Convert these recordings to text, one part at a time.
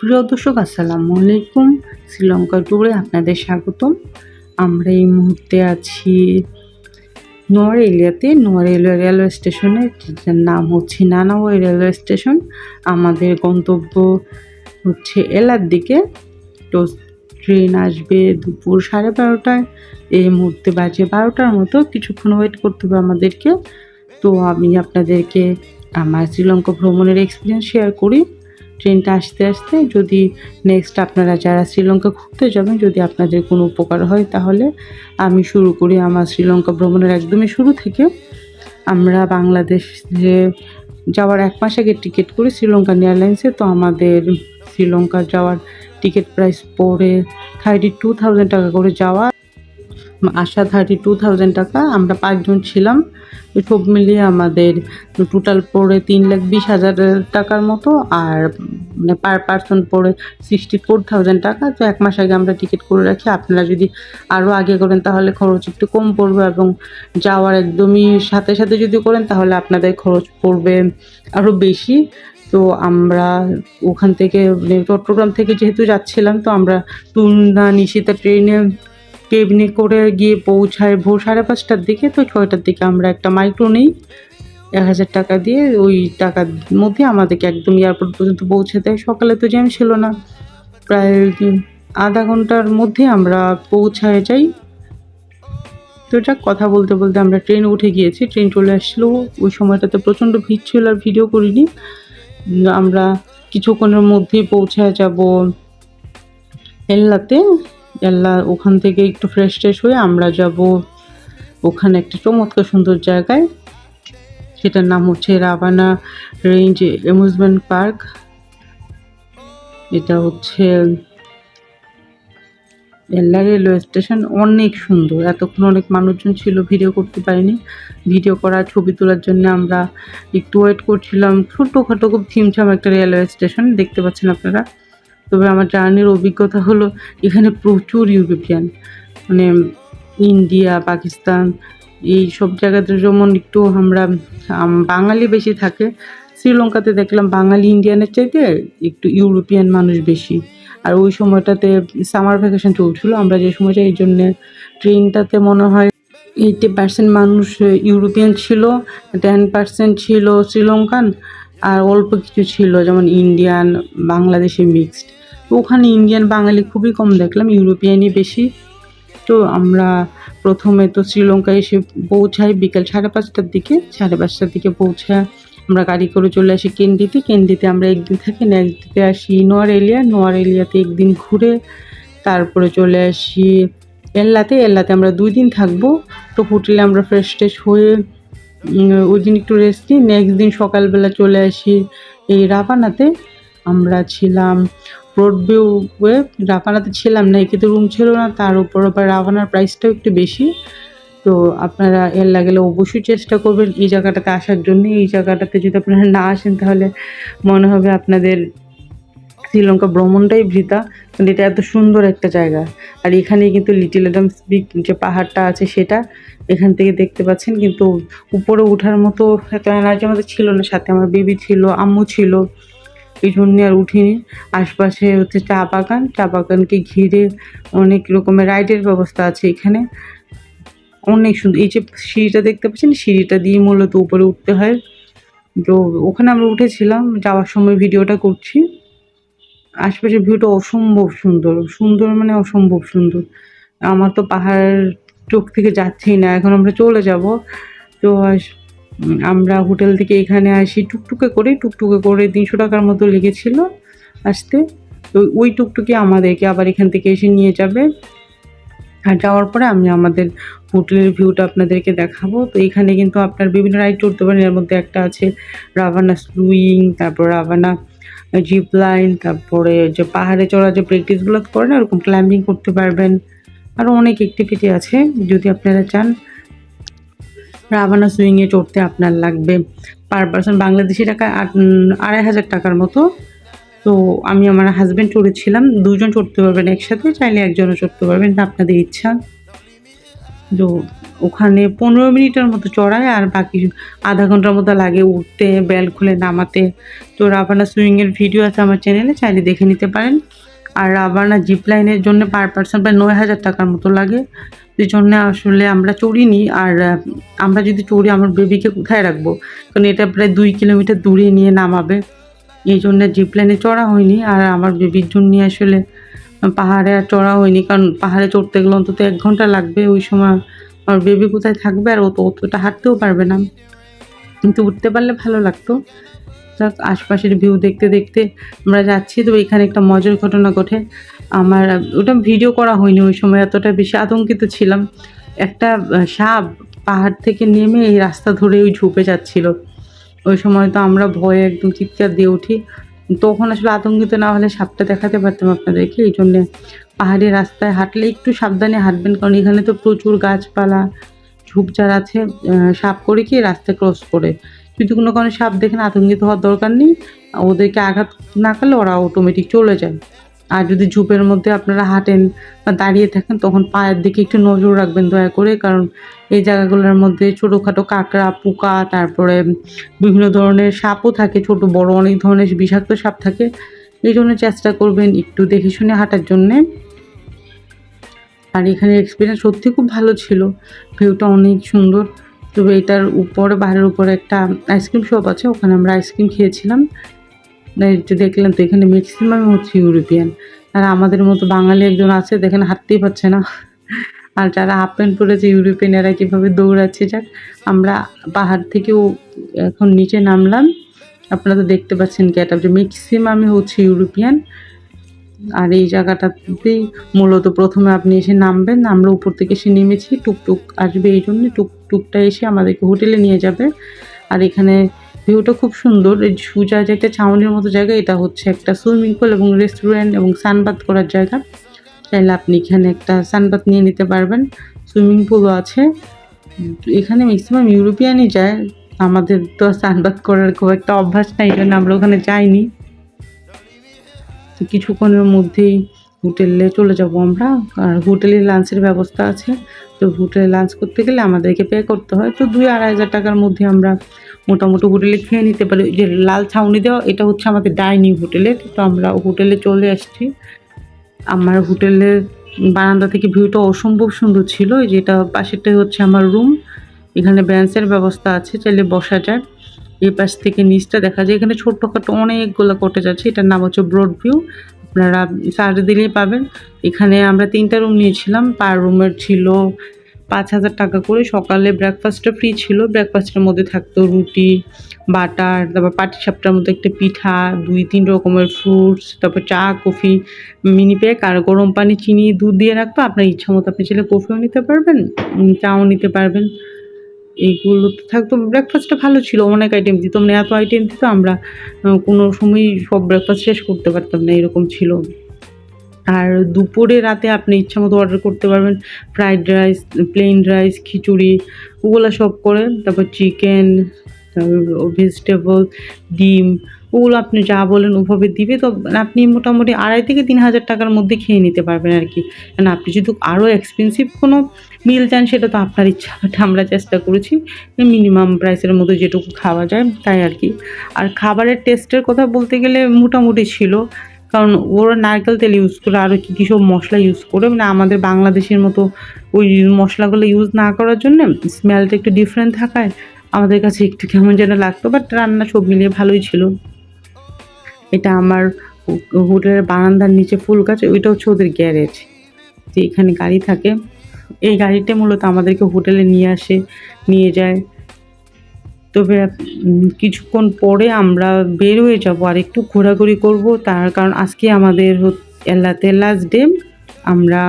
প্রিয় দর্শক, আসসালামু আলাইকুম। শ্রীলঙ্কা ট্যুরে আপনাদের স্বাগতম। আমরা এই মুহূর্তে আছি নোয়ার এরিয়াতে। নোয়ার এলিয়া রেলওয়ে স্টেশনে যার নাম হচ্ছে নানাওয়াই রেলওয়ে স্টেশন। আমাদের গন্তব্য হচ্ছে এলার দিকে। তো ট্রেন আসবে দুপুর সাড়ে বারোটায়। এই মুহূর্তে বাজে বারোটার মতো। কিছুক্ষণ ওয়েট করতে হবে আমাদেরকে। তো আমি আপনাদেরকে আমার শ্রীলঙ্কা ভ্রমণের এক্সপিরিয়েন্স শেয়ার করি। ট্রেনটা আসতে আসতে যদি নেক্সট আপনারা যারা শ্রীলঙ্কা ঘুরতে যাবেন, যদি আপনাদের কোনো উপকার হয়, তাহলে আমি শুরু করি আমার শ্রীলঙ্কা ভ্রমণের একদমই শুরু থেকে। আমরা বাংলাদেশে যাওয়ার এক মাস আগে টিকিট করি শ্রীলঙ্কান এয়ারলাইন্সে তো আমাদের শ্রীলঙ্কা যাওয়ার টিকিট প্রাইস পড়ে থার্টি টু থাউজেন্ড টাকা করে যাওয়া। আসা থার্টি টু থাউজেন্ড টাকা, আমরা পাঁচজন ছিলাম। সব মিলিয়ে আমাদের টোটাল পড়ে তিন লাখ বিশ হাজার টাকার মতো আর মানে পার পার্সন পড়ে সিক্সটি ফোর থাউজেন্ড টাকা। তো এক মাস আগে আমরা টিকিট করে রাখি। আপনারা যদি আরও আগে করেন তাহলে খরচ একটু কম পড়বে এবং যাওয়ার একদমই সাথে সাথে যদি করেন তাহলে আপনাদের খরচ পড়বে আরও বেশি। তো আমরা ওখান থেকে মানে চট্টগ্রাম থেকে যেহেতু যাচ্ছিলাম, তো আমরা টুলনা নিশিতা ট্রেনে কেবিনে করে গিয়ে পৌঁছায় ভোর সাড়ে পাঁচটার দিকে, তো ছয়টার দিকে আমরা একটা মাইক্রো নিই। এক হাজার টাকা দিয়ে ওই টাকার মধ্যে আমাদেরকে একদম এয়ারপোর্ট পর্যন্ত পৌঁছে দেয়। সকালে তো জ্যাম ছিল না। প্রায় আধা ঘণ্টার মধ্যে আমরা পৌঁছায় যাই। তো যাক, কথা বলতে বলতে আমরা ট্রেন উঠে গিয়েছি। ট্রেন চলে আসলো। ওই সময়টাতে প্রচণ্ড ভিড় ছিল আর ভিডিও করিনি। আমরা কিছুক্ষণের মধ্যেই পৌঁছায় যাব এল্লাতে। এল্লা ওখান থেকে একটু ফ্রেশ ট্রেশ হয়ে আমরা যাব ওখানে একটা চমৎকার সুন্দর জায়গায়। সেটার নাম হচ্ছে রাবানা রেঞ্জ অ্যামিউজমেন্ট পার্ক এটা হচ্ছে এল্লা রেলওয়ে স্টেশন অনেক সুন্দর। এতক্ষণ অনেক মানুষজন ছিল ভিডিও করতে পারিনি। ভিডিও করা, ছবি তোলার জন্য আমরা একটু ওয়েট করছিলাম। ছোটোখাটো খুব থিমছাম একটা রেলওয়ে স্টেশন দেখতে পাচ্ছেন আপনারা। তবে আমার জার্নির অভিজ্ঞতা হলো এখানে প্রচুর ইউরোপিয়ান। মানে ইন্ডিয়া, পাকিস্তান, এই সব জায়গাতে যেমন একটু আমরা বাঙালি বেশি থাকে, শ্রীলঙ্কাতে দেখলাম বাঙালি ইন্ডিয়ানের চাইতে একটু ইউরোপিয়ান মানুষ বেশি। আর ওই সময়টাতে সামার ভ্যাকেশন চলছিল, আমরা যে সময়টা এই জন্যে ট্রেনটাতে মনে হয় এইটি পার্সেন্ট মানুষ ইউরোপিয়ান ছিল, টেন পার্সেন্ট ছিল শ্রীলঙ্কান, আর অল্প কিছু ছিল যেমন ইন্ডিয়ান, বাংলাদেশি মিক্সড। তো ওখানে ইন্ডিয়ান বাঙালি খুবই কম দেখলাম, ইউরোপিয়ানই বেশি। তো আমরা প্রথমে তো শ্রীলঙ্কায় এসে পৌঁছাই বিকেল সাড়ে পাঁচটার দিকে, সাড়ে পাঁচটার দিকে পৌঁছায় আমরা গাড়ি করে চলে আসি কেন্ডিতে। কেন্ডিতে আমরা একদিন থাকি, নেক্সট আসি নোয়ার এলিয়া নোয়ার এলিয়াতে একদিন ঘুরে তারপরে চলে আসি এল্লাতে। এল্লাতে আমরা দুই দিন থাকব। তো হোটেলে আমরা ফ্রেশ ট্রেশ হয়ে ওই দিন একটু রেস্ট নিই। নেক্সট দিন সকালবেলা চলে আসি এই রাবানাতে। আমরা ছিলাম রোডভিউ ওয়ে রাভানাতে ছিলাম না একে রুম ছিল না, তার উপর আবার রাভানার প্রাইসটাও একটু বেশি। তো আপনারা এর লাগলে অবশ্যই চেষ্টা করবেন এই জায়গাটাতে আসার জন্য। এই জায়গাটাতে যদি আপনারা না আসেন, তাহলে মনে হবে আপনাদের শ্রীলঙ্কা ভ্রমণটাই বৃথা। কিন্তু এটা এত সুন্দর একটা জায়গা। আর এখানেই কিন্তু লিটিল অ্যাডামস বিগ যে পাহাড়টা আছে সেটা এখান থেকে দেখতে পাচ্ছেন। কিন্তু উপরে ওঠার মতো এত এনার্জি আমাদের ছিল না। সাথে আমার বেবি ছিল, আম্মু ছিল। এই জন্যে আর উঠিনি। আশপাশে হচ্ছে চা বাগান। চা বাগানকে ঘিরে অনেক রকমের রাইডের ব্যবস্থা আছে এখানে। অনেক সুন্দর। এই যে সিঁড়িটা দেখতে পাচ্ছেন, সিঁড়িটা দিয়ে মূলত উপরে উঠতে হয়। তো ওখানে আমরা উঠেছিলাম, যাওয়ার সময় ভিডিওটা করছি। আশপাশের ভিউটা অসম্ভব সুন্দর। সুন্দর মানে অসম্ভব সুন্দর। আমার তো পাহাড় চোখ থেকে যাচ্ছেই না। এখন আমরা চলে যাব। তো আমরা হোটেল থেকে এখানে আসি, টুকটুকে করে টুকটুকে করে তিনশো টাকার মতো লেগেছিল আসতে। তো ওই টুকটুকি আমাদেরকে আবার এখান থেকে এসে নিয়ে যাবে। আর যাওয়ার পরে আমি আমাদের হোটেলের ভিউটা আপনাদেরকে দেখাবো। তো এখানে কিন্তু আপনার বিভিন্ন রাইড চড়তে পারেন। এর মধ্যে একটা আছে রাভানা স্লুইং তারপর রাভানা জিপ লাইন তারপরে যে পাহাড়ে চড়া যে প্র্যাকটিসগুলো করেন, ওরকম ক্লাইম্বিং করতে পারবেন। আরও অনেক অ্যাক্টিভিটি আছে। যদি আপনারা চান রাভানা সুইংয়ে চড়তে আপনার লাগবে। পার পারসন বাংলাদেশি টাকা আড়াই হাজার টাকার মতো। তো আমি আমার হাজব্যান্ড চড়েছিলাম। দুজন চড়তে পারবেন একসাথে, চাইলে একজনও চড়তে পারবেন আপনাদের ইচ্ছা। তো ওখানে পনেরো মিনিটের মতো চড়ায় আর বাকি আধা ঘণ্টার মতো লাগে উঠতে বেল খুলে নামাতে। তো রাবানা সুইংয়ের ভিডিও আছে আমার চ্যানেলে চাইলে দেখে নিতে পারেন। আর রাবানা জিপ লাইনের জন্য পার পার্সন প্রায় নয় হাজার টাকার মতো লাগে। এই জন্য আসলে আমরা চড়িনি। আর আমরা যদি চড়ি, আমার বেবিকে কোথায় রাখব? কারণ এটা প্রায় দুই কিলোমিটার দূরে নিয়ে নামাবে। এই জন্য জিপ লাইনে চড়া হয়নি। আর আমার বেবির জন্য আসলে পাহাড়ে আর চড়া হয়নি। কারণ পাহাড়ে চড়তে গেলে অন্তত এক ঘণ্টা লাগবে। ওই সময় আমার বেবি কোথায় থাকবে আর ও তো অতটা হাঁটতেও পারবে না। কিন্তু উঠতে পারলে ভালো লাগতো। আশপাশের ভিউ দেখতে দেখতে আমরা যাচ্ছি। তো এখানে একটা মজার ঘটনা ঘটে। আমার, ওটা ভিডিও করা হয়নি ওই সময়, এতটা বেশি আতঙ্কিত ছিলাম। একটা সাপ পাহাড় থেকে নেমে এই রাস্তা ধরে ওই ঝুপে যাচ্ছিল। ওই সময় তো আমরা ভয়ে একদম চিৎকার দিয়ে উঠি। তখন আসলে আতঙ্কিত না হলে সাপটা দেখাতে পারতাম আপনাদেরকে, এই জন্যে পাহাড়ি রাস্তায় হাঁটলে একটু সাবধানে হাঁটবেন, কারণ এখানে তো প্রচুর গাছপালা, ঝোপঝাড় আছে। সাপ করে কি রাস্তা ক্রস করে। যদি কোনো কারণে সাপ দেখেন আতঙ্কিত হওয়ার দরকার নেই। ওদেরকে আঘাত না করলে ওরা অটোমেটিক চলে যায়। আর যদি ঝোপের মধ্যে আপনারা হাঁটেন বা দাঁড়িয়ে থাকেন, তখন পায়ের দিকে একটু নজর রাখবেন দয়া করে, কারণ এই জায়গাগুলোর মধ্যে ছোটোখাটো কাঁকড়া, পোকা, তারপরে বিভিন্ন ধরনের সাপও থাকে, ছোট, বড় অনেক ধরনের বিষাক্ত সাপ থাকে। এই জন্য চেষ্টা করবেন একটু দেখে শুনে হাঁটার জন্যে। আর এখানে এক্সপিরিয়েন্স সত্যি খুব ভালো ছিল। ভিউটা অনেক সুন্দর। তবে এটার উপরে বাহারের উপরে একটা আইসক্রিম শপ আছে, ওখানে আমরা আইসক্রিম খেয়েছিলাম। দেখলাম তো, এখানে ম্যাক্সিমাম হচ্ছে ইউরোপিয়ান আর আমাদের মতো বাঙালি একজন আছে, দেখেন হাঁটতেই পারছে না। আর যারা হাফ প্যান্ট পরেছে ইউরোপিয়ান এরা কীভাবে দৌড়াচ্ছে, যাক, আমরা পাহাড় থেকেও এখন নিচে নামলাম। আপনারা তো দেখতে পাচ্ছেন কি এটা যে ম্যাক্সিমামই হচ্ছে ইউরোপিয়ান আর এই জায়গাটাতেই মূলত প্রথমে আপনি এসে নামবেন, আমরা উপর থেকে এসে নেমেছি, টুকটুক আসবে এই জন্য, টুকটুকটা এসে আমাদেরকে হোটেলে নিয়ে যাবে। আর এখানে ভিউটা খুব সুন্দর, এই সুজা যে একটা ছাউনির মতো জায়গা, এটা হচ্ছে একটা সুইমিং পুল এবং রেস্টুরেন্ট এবং সানবাথ করার জায়গা। চাইলে আপনি এখানে একটা সানবাথ নিয়ে নিতে পারবেন। সুইমিং পুলও আছে। এখানে ম্যাক্সিমাম ইউরোপিয়ানই যায়। আমাদের তো সানবাথ করার খুব একটা অভ্যাস নাই জন্য আমরা ওখানে যাইনি। কিছুক্ষণের মধ্যেই হোটেলে চলে যাব আমরা। আর হোটেলে লাঞ্চের ব্যবস্থা আছে। তো হোটেলে লাঞ্চ করতে গেলে আমাদেরকে পে করতে হয়। তো দুই আড়াই হাজার টাকার মধ্যে আমরা মোটামুটি হোটেলে খেয়ে নিতে পারি। যে লাল ছাউনি দেওয়া, এটা হচ্ছে আমাদের ডাইনিং হোটেলে। তো আমরা হোটেলে চলে আসছি। আমার হোটেলের বারান্দা থেকে ভিউটা অসম্ভব সুন্দর ছিল। যেটা পাশেরটাই হচ্ছে আমার রুম এখানে বেঞ্চের ব্যবস্থা আছে, চাইলে বসা যায়। এই পাশ থেকে নিচটা দেখা যায়। এখানে ছোট্টখাটো অনেকগুলো কটেজ আছে। এটার নাম হচ্ছে ব্রড ভিউ আপনারা সার্চ দিলেই পাবেন। এখানে আমরা তিনটা রুম নিয়েছিলাম। পার রুমের ছিল পাঁচ হাজার টাকা করে। সকালে ব্রেকফাস্টটা ফ্রি ছিল। ব্রেকফাস্টের মধ্যে থাকতো রুটি, বাটার, তারপর পাটিসাপটার মতো একটা পিঠা, দুই তিন রকমের ফ্রুটস তারপর চা, কফি মিনি প্যাক আর গরম পানি, চিনি, দুধ দিয়ে রাখব। আপনার ইচ্ছা মতো আপনি চাইলে কফিও নিতে পারবেন চাও নিতে পারবেন। এইগুলো তো থাকতো। ব্রেকফাস্টটা ভালো ছিল, অনেক আইটেম দিত মানে এত আইটেম দিত আমরা কোনো সময় সব ব্রেকফাস্ট শেষ করতে পারতাম না, এরকম ছিল। আর দুপুরে রাতে আপনি ইচ্ছা মতো অর্ডার করতে পারবেন। Fried rice plain rice khichuri, ওগুলো সব করে। তারপর চিকেন ভেজিটেবল ডিম ওগুলো আপনি যা বলেন ওভাবে দিবে, তো আপনি মোটামুটি আড়াই থেকে তিন হাজার টাকার মধ্যে খেয়ে নিতে পারবেন আর কি। কারণ আপনি যদি আরও এক্সপেন্সিভ কোনো মিল চান, সেটা তো আপনার ইচ্ছা বাট আমরা চেষ্টা করেছি মিনিমাম প্রাইসের মধ্যে যেটুকু খাওয়া যায়, তাই আর কি। আর খাবারের টেস্টের কথা বলতে গেলে মোটামুটি ছিল, কারণ ওরা নারকেল তেল ইউজ করে আরও কী কী সব মশলা ইউজ করে মানে আমাদের বাংলাদেশের মতো ওই মশলাগুলো ইউজ না করার জন্য স্মেলটা একটু ডিফারেন্ট থাকায় আমাদের কাছে একটু কেমন যেন লাগতো বাট রান্না সব মিলিয়ে ভালোই ছিল। এটা আমার হোটেলের বারান্দার নিচে ফুল গাছ ওইটা হচ্ছে ওদের গ্যারেজ। যে এখানে গাড়ি থাকে, এই গাড়িটা মূলত আমাদেরকে হোটেলে নিয়ে আসে, নিয়ে যায়। তবে কিছুক্ষণ পরে আমরা বের হয়ে যাব, আর একটু ঘোরাঘুরি করব। তার কারণ আজকে আমাদের এলাতে লাস্ট ডে আমরা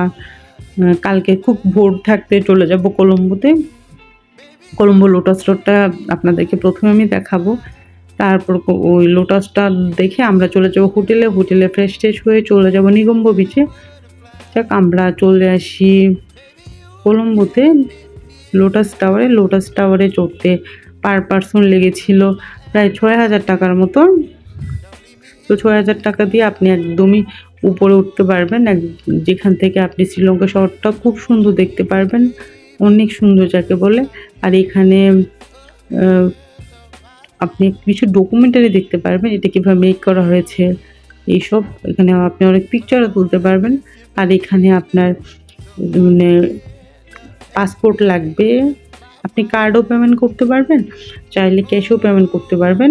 কালকে খুব ভোর থাকতে চলে যাব কলম্বোতে। কলম্বো লোটাস রোডটা আপনাদেরকে প্রথমে আমি দেখাবো। তারপর ওই লোটাসটা দেখে আমরা চলে যাব হোটেলে। হোটেলে ফ্রেশ ট্রেশ হয়ে চলে যাব নিগম্ব বিচে যাক, আমরা চলে আসি কলম্বোতে। লোটাস টাওয়ারে লোটাস টাওয়ারে চড়তে পার পার্সন লেগেছিল প্রায় ছয় হাজার টাকার মতো। তো ছয় হাজার টাকা দিয়ে আপনি একদমই উপরে উঠতে পারবেন। এক যেখান থেকে আপনি শ্রীলঙ্কা শহরটা খুব সুন্দর দেখতে পারবেন। অনেক সুন্দর যাকে বলে। আর এখানে আপনি কিছু ডকুমেন্টারি দেখতে পারবেন, এটা কীভাবে মেক করা হয়েছে, এইসব। এখানে আপনি অনেক পিকচারও তুলতে পারবেন। আর এখানে আপনার মানে পাসপোর্ট লাগবে। আপনি কার্ডও পেমেন্ট করতে পারবেন, চাইলে ক্যাশও পেমেন্ট করতে পারবেন।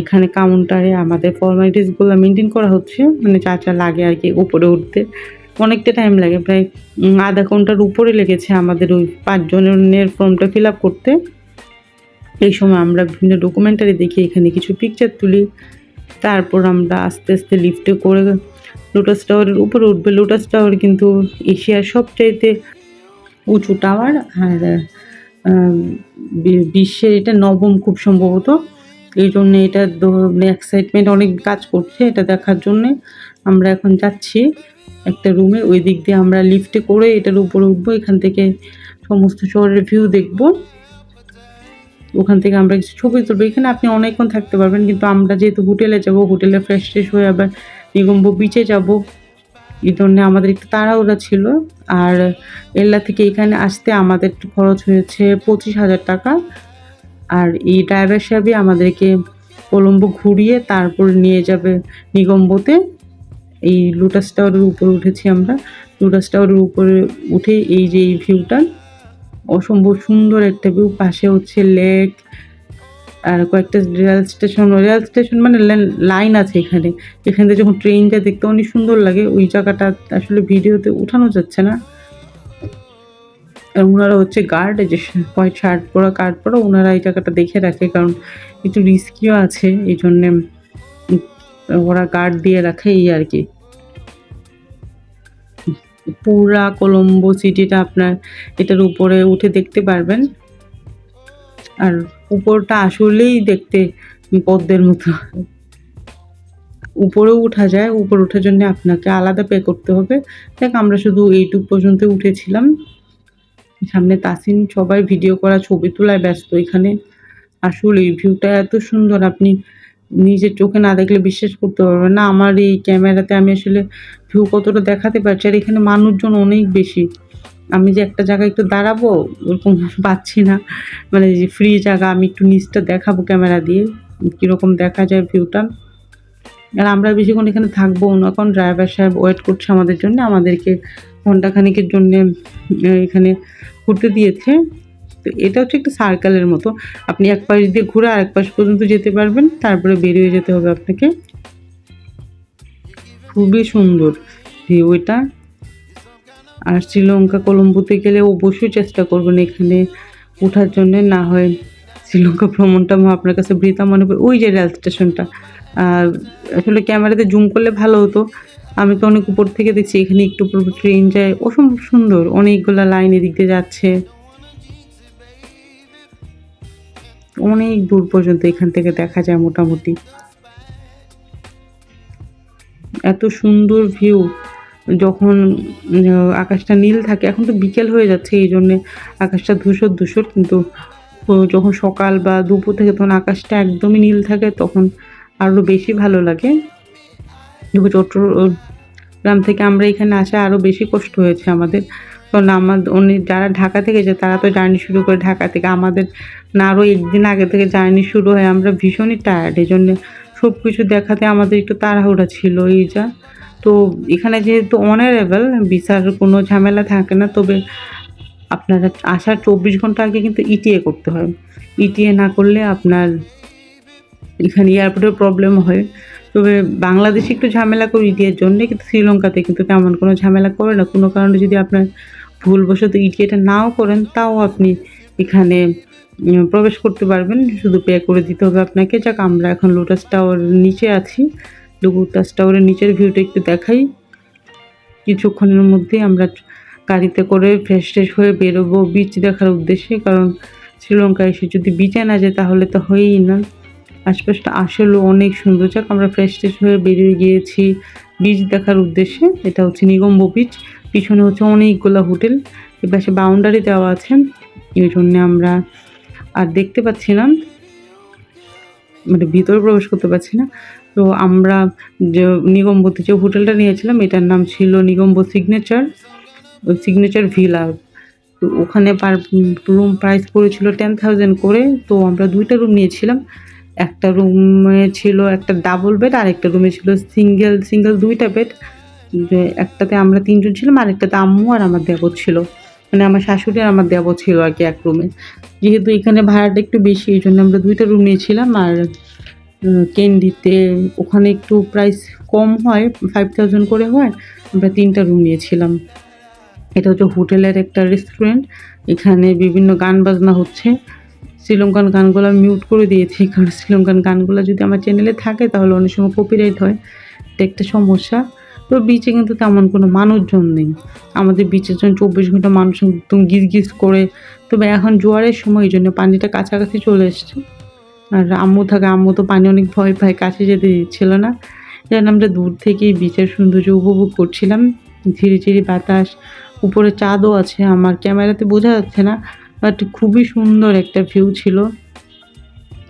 এখানে কাউন্টারে আমাদের ফর্মালিটিসগুলো মেনটেন করা হচ্ছে মানে যা যা লাগে আর কি উপরে উঠতে। অনেকটা টাইম লাগে, প্রায় আধা ঘণ্টার উপরে লেগেছে আমাদের ওই পাঁচজনের ফর্মটা ফিল আপ করতে। এই সময় আমরা বিভিন্ন ডকুমেন্টারি দেখি, এখানে কিছু পিকচার তুলি। তারপর আমরা আস্তে আস্তে লিফটে করে লোটাস টাওয়ারের উপরে উঠবে। লোটাস টাওয়ার কিন্তু এশিয়ার সবচাইতে উঁচু টাওয়ার আর বিশ্বের এটা নবম খুব সম্ভবত। এই জন্য এটা এক্সাইটমেন্ট অনেক কাজ করছে এটা দেখার জন্যে। আমরা এখন যাচ্ছি একটা রুমে ওই দিক দিয়ে আমরা লিফটে করে এটার উপরে উঠবো। এখান থেকে সমস্ত শহরের ভিউ দেখব। ওখান থেকে আমরা কিছু ছবি তুলবো। এখানে আপনি অনেকক্ষণ থাকতে পারবেন, কিন্তু আমরা যেহেতু হোটেলে যাব, হোটেলে ফ্রেশ ট্রেশ হয়ে আবার নিগম্ব বিচে যাব। এই জন্য আমাদের একটু তাড়াহুড়া ছিল। আর এল্লা থেকে এখানে আসতে আমাদের খরচ হয়েছে পঁচিশ হাজার টাকা। আর এই ড্রাইভার সাহেবই আমাদেরকে কলম্বো ঘুরিয়ে তারপর নিয়ে যাবে নিগম্বতে। এই লোটাস টাওয়ারের উপরে উঠেছি আমরা। লোটাস টাওয়ারের উপরে উঠে এই যে এই ভিউটা অসম্ভব সুন্দর একটা ভিউ পাশে হচ্ছে লেক আর কয়েকটা রেল স্টেশন রেল স্টেশন মানে লাইন আছে এখানে। এখান থেকে যখন ট্রেন যায় দেখতে অনেক সুন্দর লাগে, ওই জায়গাটা আসলে ভিডিওতে উঠানো যাচ্ছে না। আর ওনারা হচ্ছে গার্ড যে হোয়াইট শার্ট পরা গার্ড পরা ওনারা এই জায়গাটা দেখে রাখে কারণ একটু রিস্কিও আছে, এই জন্যে ওরা গার্ড দিয়ে রাখে এই আর কি। পুরা কলম্বো সিটিটা আপনার এটার উপরে উঠে দেখতে পারবেন। আর উপরটা আসলেই দেখতে পদ্মের মতো। উপরেও উঠা যায়, উপরে ওঠার জন্য আপনাকে আলাদা পে করতে হবে। দেখ, আমরা শুধু এইটুক পর্যন্ত উঠেছিলাম। সামনে তাসিন সবাই ভিডিও করা ছবি তোলায় ব্যস্ত এখানে। আসলে এই ভিউটা এত সুন্দর, আপনি নিজের চোখে না দেখলে বিশ্বাস করতে পারবেন না। আমার এই ক্যামেরাতে আমি আসলে ভিউ কতটা দেখাতে পারছি? আর এখানে মানুষজন অনেক বেশি। আমি যে একটা জায়গায় একটু দাঁড়াবো, ওরকম পাচ্ছি না। মানে যে ফ্রি জায়গা, আমি একটু নিচটা দেখাবো ক্যামেরা দিয়ে, কীরকম দেখা যায় ভিউটা আর আমরা বেশিক্ষণ এখানে থাকব না, কারণ ড্রাইভার সাহেব ওয়েট করছে আমাদের জন্য, আমাদেরকে ঘন্টাখানিকের জন্যে এখানে ঘুরতে দিয়েছে। তো এটা হচ্ছে একটা সার্কেলের মতো। আপনি এক পাশ দিয়ে ঘুরে আরেক পাশ পর্যন্ত যেতে পারবেন, তারপরে বেরিয়ে যেতে হবে আপনাকে। খুবই সুন্দর ভিউ এটা। আর শ্রীলঙ্কা কলম্বোতে গেলে অবশ্যই চেষ্টা করবেন এখানে ওঠার জন্য। না হয় শ্রীলঙ্কা ভ্রমণটা আপনার কাছে বৃথা মনে হবে ওই যে রেল স্টেশনটা আসলে ক্যামেরাতে জুম করলে ভালো হতো। আমি তো অনেক উপর থেকে দেখছি, এখানে একটু উপর ট্রেন যায়। অসম্ভব সুন্দর, অনেকগুলা লাইন এদিক দিয়ে যাচ্ছে। অনেক দূর পর্যন্ত এখান থেকে দেখা যায় মোটামুটি। এত সুন্দর ভিউ যখন আকাশটা নীল থাকে, এখন তো বিকেল হয়ে যাচ্ছে, এই জন্যে আকাশটা ধূসর ধূসর, কিন্তু যখন সকাল বা দুপুর থেকে তখন আকাশটা একদমই নীল থাকে, তখন আরও বেশি ভালো লাগে। কিন্তু চট্টগ্রাম থেকে আমরা এখানে আসা আরও বেশি কষ্ট হয়েছে আমাদের, কারণ আমাদের অনেক যারা ঢাকা থেকে যায়, তারা তো জার্নি শুরু করে ঢাকা থেকে, আমাদের না আরও একদিন আগে থেকে জার্নি শুরু হয়, আমরা ভীষণই টায়ার্ড এই জন্যে সব কিছু দেখাতে আমাদের একটু তাড়াহুড়া ছিল, এই যা। তো এখানে যেহেতু অনারেবল ভিসার কোনো ঝামেলা থাকে না, তবে আপনারা আসার চব্বিশ ঘণ্টা আগে কিন্তু ইটিএ করতে হয়। ইটিএ না করলে আপনার এখানে এয়ারপোর্টের প্রবলেম হয়। তবে বাংলাদেশে একটু ঝামেলা করে ইটিএর জন্য, কিন্তু শ্রীলঙ্কাতে কিন্তু তেমন কোনো ঝামেলা করে না। কোনো কারণে যদি আপনার ভুলবশত ইটিএটা নাও করেন, তাও আপনি এখানে প্রবেশ করতে পারবেন। শুধু পে করে দিতে হবে আপনাকে। যাক, আমরা এখন লোটাস টাওয়ার নিচে আছি। লোটাস টাওয়ারের নিচের ভিউটা একটু দেখাই। কিছুক্ষণের মধ্যে আমরা গাড়িতে করে ফ্রেশ ট্রেশ হয়ে বেরোবো বিচ দেখার উদ্দেশ্যে। কারণ শ্রীলঙ্কা এসে যদি বিচে না যায়, তাহলে তো হয়েই না। আশপাশটা আসলেও অনেক সুন্দর। যাক, আমরা ফ্রেশ ট্রেশ হয়ে বেরিয়ে গিয়েছি বিচ দেখার উদ্দেশ্যে। এটা হচ্ছে নিগম্ব বিচ পিছনে হচ্ছে অনেকগুলো হোটেল। এ পাশে বাউন্ডারি দেওয়া আছে। এই জন্যে আমরা আর দেখতে পাচ্ছি না। মানে ভিতরে প্রবেশ করতে পারছি না। তো আমরা যে নিগম্বতে যে হোটেলটা নিয়েছিলাম, এটার নাম ছিল নিগম্ব সিগনেচার সিগনেচার ভিলা তো ওখানে পার রুম প্রাইস পড়েছিল টেন থাউজেন্ড করে। তো আমরা দুইটা রুম নিয়েছিলাম। একটা রুমে ছিল একটা ডাবল বেড আর একটা রুমে ছিল সিঙ্গেল সিঙ্গেল দুইটা বেড একটাতে আমরা তিনজন ছিলাম আর একটাতে আম্মু আর আমার দেবর ছিল। মানে আমার শাশুড়ি আর আমার দেবর ছিল আর কি এক রুমে যেহেতু এখানে ভাড়াটা একটু বেশি, এই জন্য আমরা দুইটা রুম নিয়েছিলাম আর ক্যান্ডিতে ওখানে একটু প্রাইস কম হয় ফাইভ থাউজেন্ড করে হয়, আমরা তিনটা রুম নিয়েছিলাম। এটা হচ্ছে হোটেলের একটা রেস্টুরেন্ট এখানে বিভিন্ন গান বাজনা হচ্ছে। শ্রীলঙ্কান গানগুলো আমি মিউট করে দিয়েছি, কারণ শ্রীলঙ্কান গানগুলো যদি আমার চ্যানেলে থাকে, তাহলে অনেক সময় কপিরাইট হয়। এটা একটা সমস্যা। তো বিচে কিন্তু তেমন কোনো মানুষজন নেই। আমাদের বিচের জন্য চব্বিশ ঘণ্টা মানুষ একদম গিজ গিজ করে। তবে এখন জোয়ারের সময়, এই জন্য পানিটা কাছাকাছি চলে এসছে। আর আম্মু থাকে, আম্মু তো পানি অনেক ভয় পায়, কাছে যেতে দিচ্ছিল না। যেন আমরা দূর থেকেই বিচের সৌন্দর্য উপভোগ করছিলাম। ঝিরি ঝিরি বাতাস, উপরে চাঁদও আছে, আমার ক্যামেরাতে বোঝা যাচ্ছে না বাট খুবই সুন্দর একটা ভিউ ছিল।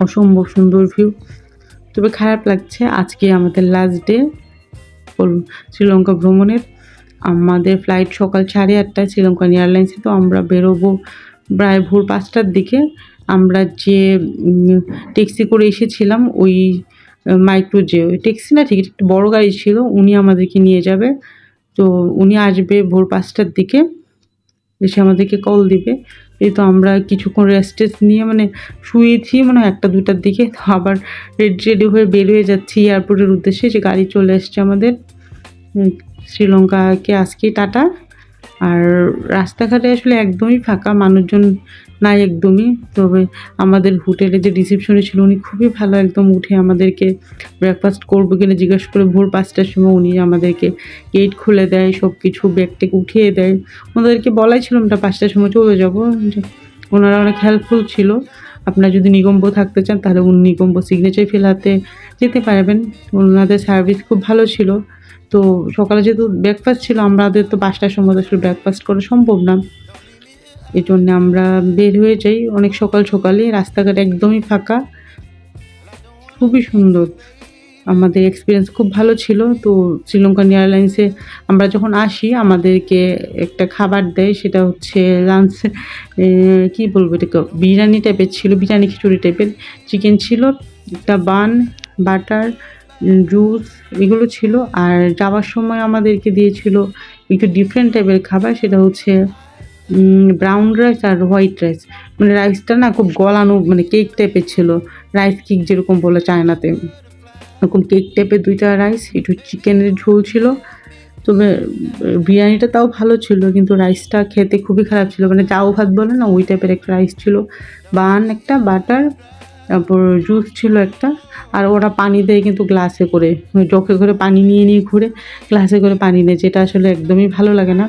অসম্ভব সুন্দর ভিউ তবে খারাপ লাগছে, আজকে আমাদের লাস্ট ডে শ্রীলঙ্কা ভ্রমণের। আমাদের ফ্লাইট সকাল সাড়ে আটটায় শ্রীলঙ্কান এয়ারলাইন্সে তো আমরা বেরোবো প্রায় ভোর পাঁচটার দিকে। আমরা যে ট্যাক্সি করে এসেছিলাম ওই মাইক্রো যে ওই ট্যাক্সি না ঠিক, একটা বড় গাড়ি ছিল, উনি আমাদেরকে নিয়ে যাবে। তো উনি আসবে ভোর পাঁচটার দিকে, এসে আমাদেরকে কল দিবে। এই তো আমরা কিছুক্ষণ রেস্ট নিয়ে মানে শুয়েছি মানে একটা দুটার দিকে, আবার রেডি রেডি হয়ে বের হয়ে যাচ্ছি এয়ারপোর্টের উদ্দেশ্যে যে গাড়ি চলে এসছে আমাদের। শ্রীলঙ্কাকে আজকে টাটা। আর রাস্তাঘাটে আসলে একদমই ফাঁকা, মানুষজন নাই একদমই। তবে আমাদের হোটেলে যে রিসেপশনে ছিল, উনি খুবই ভালো একদম উঠে আমাদেরকে ব্রেকফাস্ট করব কিনা জিজ্ঞাসা করে ভোর পাঁচটার সময় উনি আমাদেরকে গেট খুলে দেয় সব কিছু ব্যাগ থেকে উঠিয়ে দেয়। ওনাদেরকে বলাই ছিল, আমরা পাঁচটার সময় চলে যাব। ওনারা অনেক হেল্পফুল ছিল। আপনারা যদি নিগম্ব থাকতে চান, তাহলে উনি নিগম্ব সিগনেচার ফেলাতে যেতে পারবেন। ওনাদের সার্ভিস খুব ভালো ছিল। তো সকালে যেহেতু ব্রেকফাস্ট ছিল আমাদের তো পাঁচটার সময় আসলে ব্রেকফাস্ট করা সম্ভব না। এই জন্য আমরা বের হয়ে যাই। অনেক সকাল সকালে, রাস্তাঘাট একদমই ফাঁকা। খুবই সুন্দর। আমাদের এক্সপিরিয়েন্স খুব ভালো ছিল। তো শ্রীলঙ্কান এয়ারলাইন্সে আমরা যখন আসি, আমাদেরকে একটা খাবার দেয়। সেটা হচ্ছে লাঞ্চ কি বলব এটাকে? বিরিয়ানি টাইপের ছিল, বিরিয়ানি খিচুড়ি টাইপের চিকেন ছিল, একটা বান বাটার জুস এগুলো ছিল। আর যাওয়ার সময় আমাদেরকে দিয়েছিল একটু ডিফারেন্ট টাইপের খাবার, সেটা হচ্ছে ব্রাউন রাইস আর হোয়াইট রাইস মানে রাইসটা না খুব গলানো মানে কেক টাইপের ছিল। রাইস কেক যেরকম বলে চায়নাতে। এরকম কেক টাইপের দুইটা রাইস একটু চিকেনের ঝোল ছিল। তবে বিরিয়ানিটা তাও ভালো ছিল, কিন্তু রাইসটা খেতে খুবই খারাপ ছিল। মানে চাউ ভাত বলে না, ওই টাইপের একটা রাইস ছিল। বান একটা বাটার তারপর জুস ছিল একটা, আর ওরা পানি দেয় কিন্তু গ্লাসে করে। জকে করে পানি নিয়ে নিয়ে ঘুরে গ্লাসে করে পানি দেয়, যেটা আসলে একদমই ভালো লাগে না।